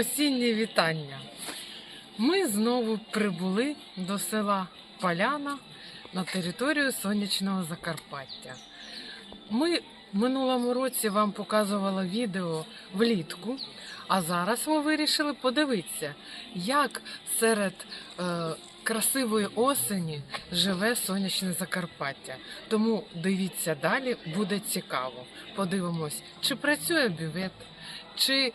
Осіннє вітання. Ми знову прибули до села Поляна на територію сонячного Закарпаття. Ми в минулому році вам показували відео влітку, а зараз ми вирішили подивитися, як серед е, красивої осені живе сонячне Закарпаття. Тому дивіться далі, буде цікаво. Подивимось, чи працює бювет, чи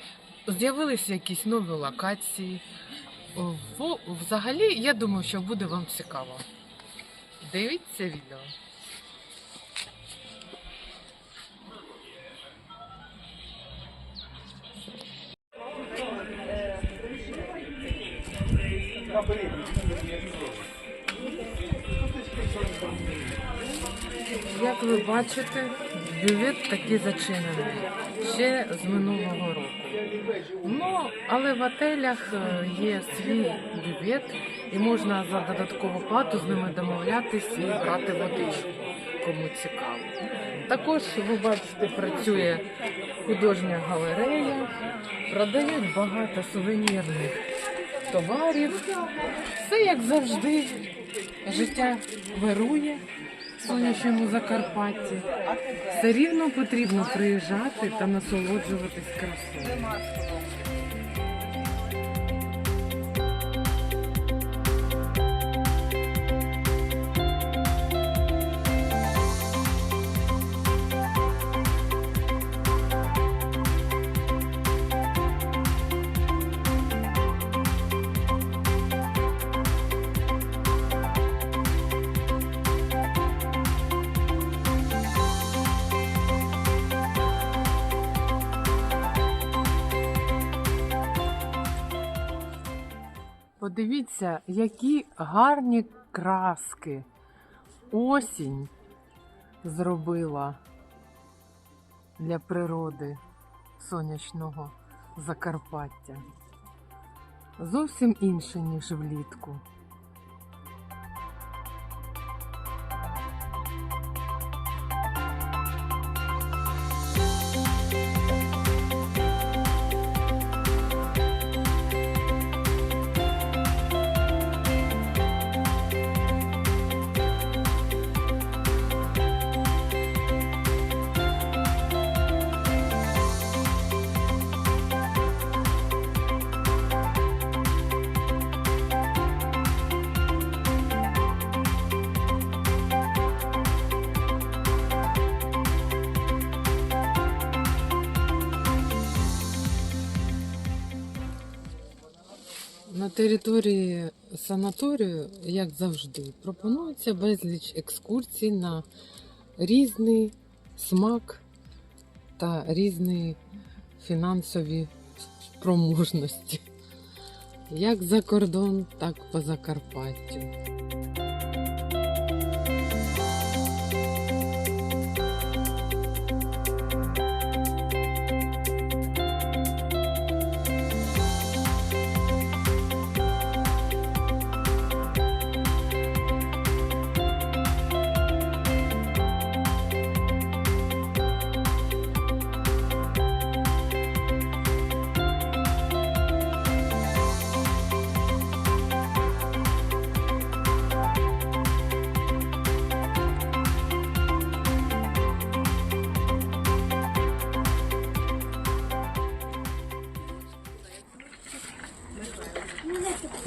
з'явилися якісь нові локації. Взагалі, я думаю, що буде вам цікаво. Дивіться відео. Як ви бачите, бювет такий зачинений ще з минулого року. Ну, але в отелях е, є свій бювет і можна за додаткову плату з ними домовлятись і брати водичку, кому цікаво. Також ви бачите, працює художня галерея, продають багато сувенірних товарів. Все як завжди, життя вирує сонячному Закарпатті. Все рівно потрібно приїжджати та насолоджуватись красою. Подивіться, які гарні краски осінь зробила для природи сонячного Закарпаття. Зовсім інше, ніж влітку. На території санаторію, як завжди, пропонується безліч екскурсій на різний смак та різні фінансові спроможності. Як за кордон, так і по Закарпаттю.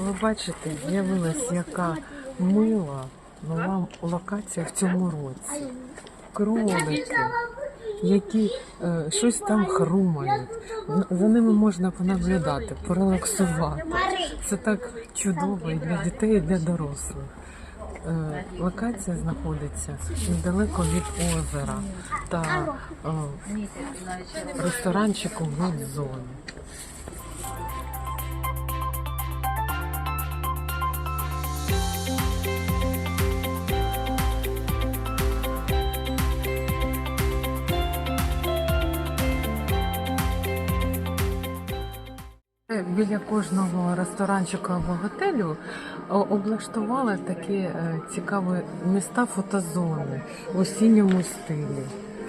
Ви бачите, з'явилась яка мила нова локація в цьому році. Кролики, які е, щось там хрумають. За ними можна понаглядати, порелаксувати. Це так чудово і для дітей, і для дорослих. Е, Локація знаходиться недалеко від озера та е, ресторанчику в зоні. Біля кожного ресторанчика або готелю облаштували такі е, цікаві міста фотозони в осінньому стилі.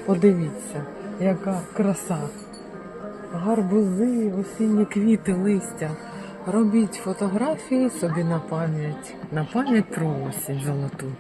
Подивіться, яка краса. гарбузи, осінні квіти, листя. Робіть фотографії собі на пам'ять, на пам'ять про осінь золоту.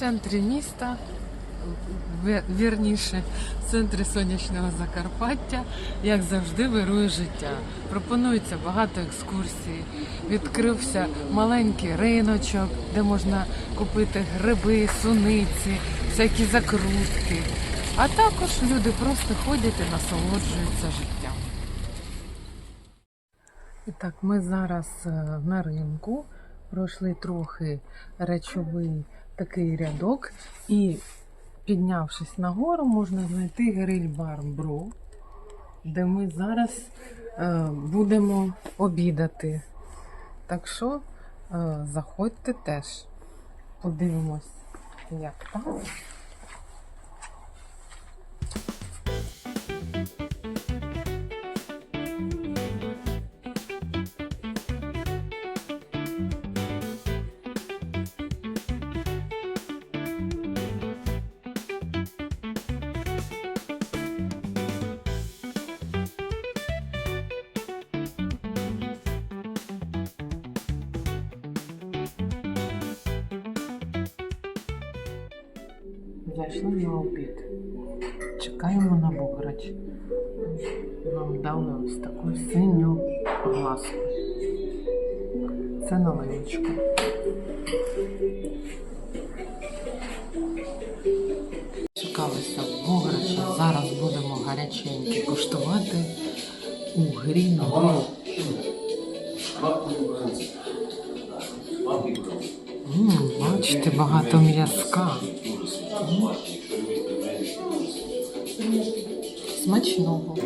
Центрі міста, вірніше, в центрі сонячного Закарпаття, як завжди, вирує життя. Пропонується багато екскурсій. Відкрився маленький риночок, де можна купити гриби, суниці, всякі закрутки. А також люди просто ходять і насолоджуються життям. І так, ми зараз е, на ринку пройшли трохи речовий такий рядок, і піднявшись нагору, можна знайти гриль-бар Бро, де ми зараз е, будемо обідати. Так що е, заходьте теж. Подивимось, як там. Зайшли на обід. Чекаємо на бограч. Нам дали ось таку синю глазку. Це наливочка. Чекалися в бограчі. Зараз будемо гаряченькі куштувати у грі на. М, Бачите, багато м'язка. Смачного.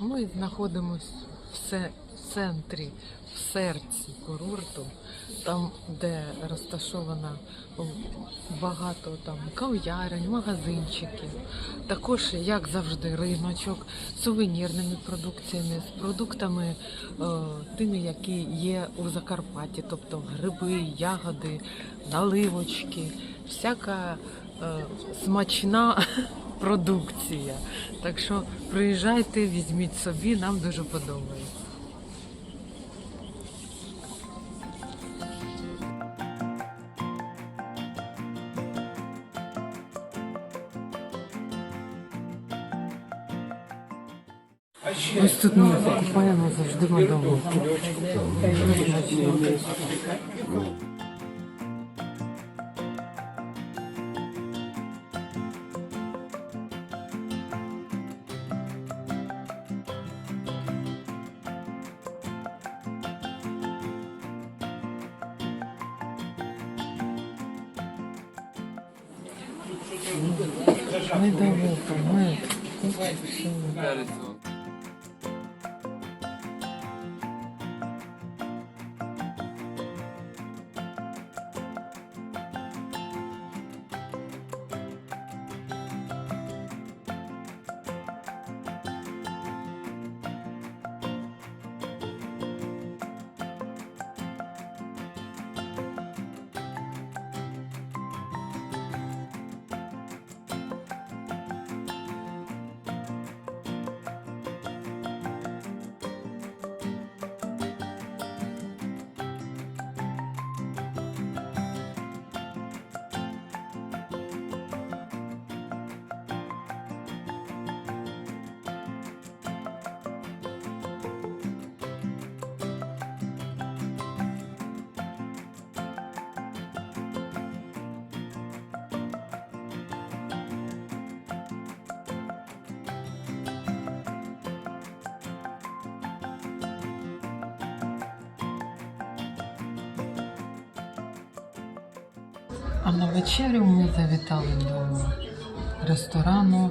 Ми знаходимося в центрі, в серці курорту, там, де розташовано багато там кав'ярень, магазинчиків. Також, як завжди, риночок з сувенірними продукціями, з продуктами е, тими, які є у Закарпатті, тобто гриби, ягоди, наливочки, всяка е, смачна продукція. Так що приїжджайте, візьміть собі, нам дуже подобається. Ось тут ми покупаємо завжди мадонки. Медовуха, мед. А на вечерю ми завітали до ресторану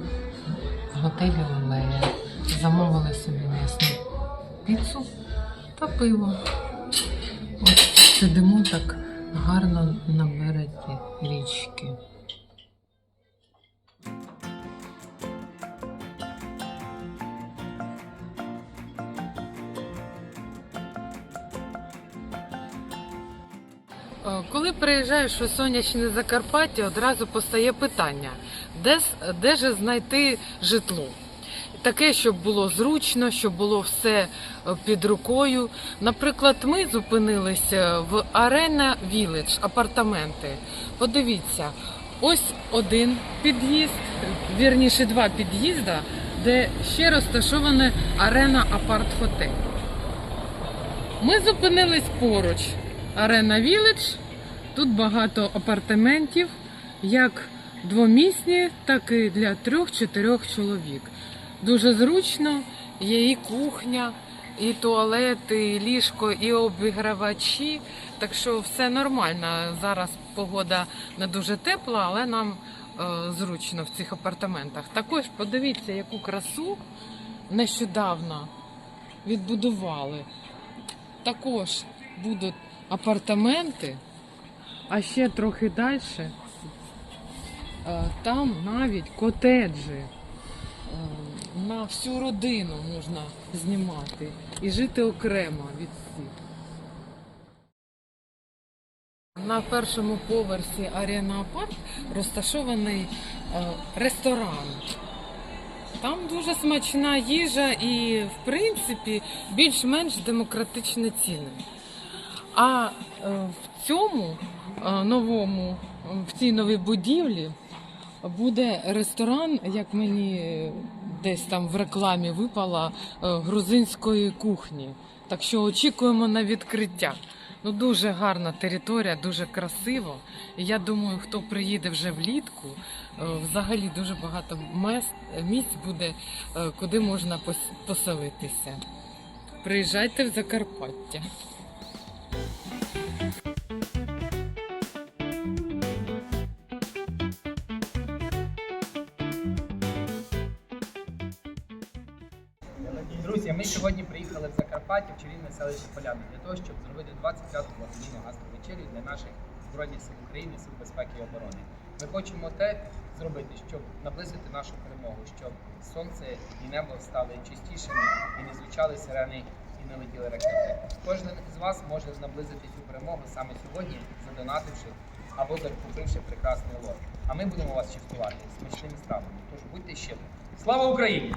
в готелі Лелея. Замовили собі м'ясну піцу та пиво. Ось сидимо так гарно на березі річки. Коли приїжджаєш у сонячне Закарпаття, одразу постає питання, де, де же знайти житло? Таке, щоб було зручно, щоб було все е, під рукою. Наприклад, ми зупинилися в Арена Village, апартаменти. Подивіться, ось один під'їзд, вірніше два під'їзда, де ще розташоване Арена Апарт Хотель. Ми зупинились поруч. Арена Village. Тут багато апартаментів, як двомісні, так і для трьох-чотирьох чоловік. Дуже зручно, є і кухня, і туалет, і ліжко, і обігравачі. Так що все нормально. Зараз погода не дуже тепла, але нам е, зручно в цих апартаментах. Також подивіться, яку красу нещодавно відбудували. Також будуть апартаменти, а ще трохи далі. Там навіть котеджі. Е, На всю родину можна знімати і жити окремо від всіх. На першому поверсі Арена Апарт розташований е, ресторан. Там дуже смачна їжа і, в принципі, більш-менш демократичні ціни. А е, в цьому е, новому, в цій новій будівлі буде ресторан, як мені десь там в рекламі випала, е, грузинської кухні. Так що очікуємо на відкриття. Ну, дуже гарна територія, дуже красиво. Я думаю, хто приїде вже влітку, взагалі дуже багато місць буде, куди можна пос- поселитися. Приїжджайте в Закарпаття. Друзі, ми сьогодні приїхали в Закарпаття в чарівне селище Поляни для того, щоб зробити 25-ту благодійну гастровечерю для наших збройних сил України, сил безпеки і оборони. Ми хочемо те зробити, щоб наблизити нашу перемогу, щоб сонце і небо стали чистішими і не звучали сирени і діли летіли ракети. Кожен із вас може наблизити цю перемогу саме сьогодні, задонативши або закупивши прекрасний лот. А ми будемо вас частувати смачними стравами. Тож будьте щедрі. Слава Україні!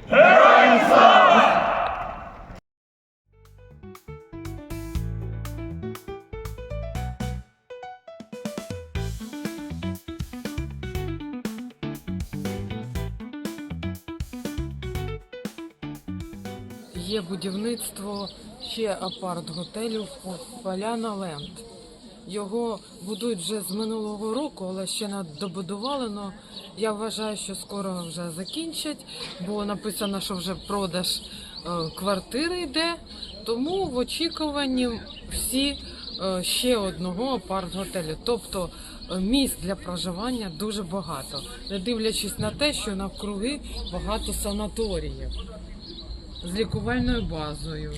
Є будівництво ще апарт-готелю Поляна Ленд. Його будують вже з минулого року, але ще не добудували. Но я вважаю, що скоро вже закінчать, бо написано, що вже продаж е, квартири йде. Тому в очікуванні всі е, ще одного апарт-готелю. Тобто е, місць для проживання дуже багато, не дивлячись на те, що навкруги багато санаторіїв з лікувальною базою.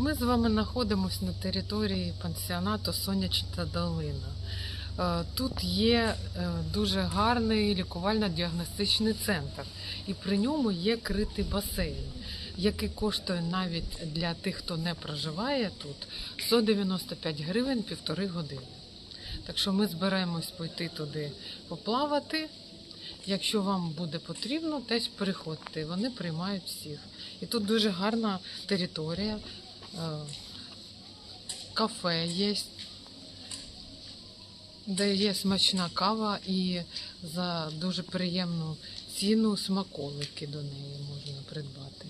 Ми з вами знаходимося на території пансіонату Сонячна долина. Е, Тут є е, дуже гарний лікувально-діагностичний центр, і при ньому є критий басейн, який коштує навіть для тих, хто не проживає тут, 195 гривень півтори години. Так що ми збираємось пойти туди поплавати. Якщо вам буде потрібно, теж приходьте. Вони приймають всіх. І тут дуже гарна територія, кафе є, де є смачна кава і за дуже приємну ціну смаколики до неї можна придбати.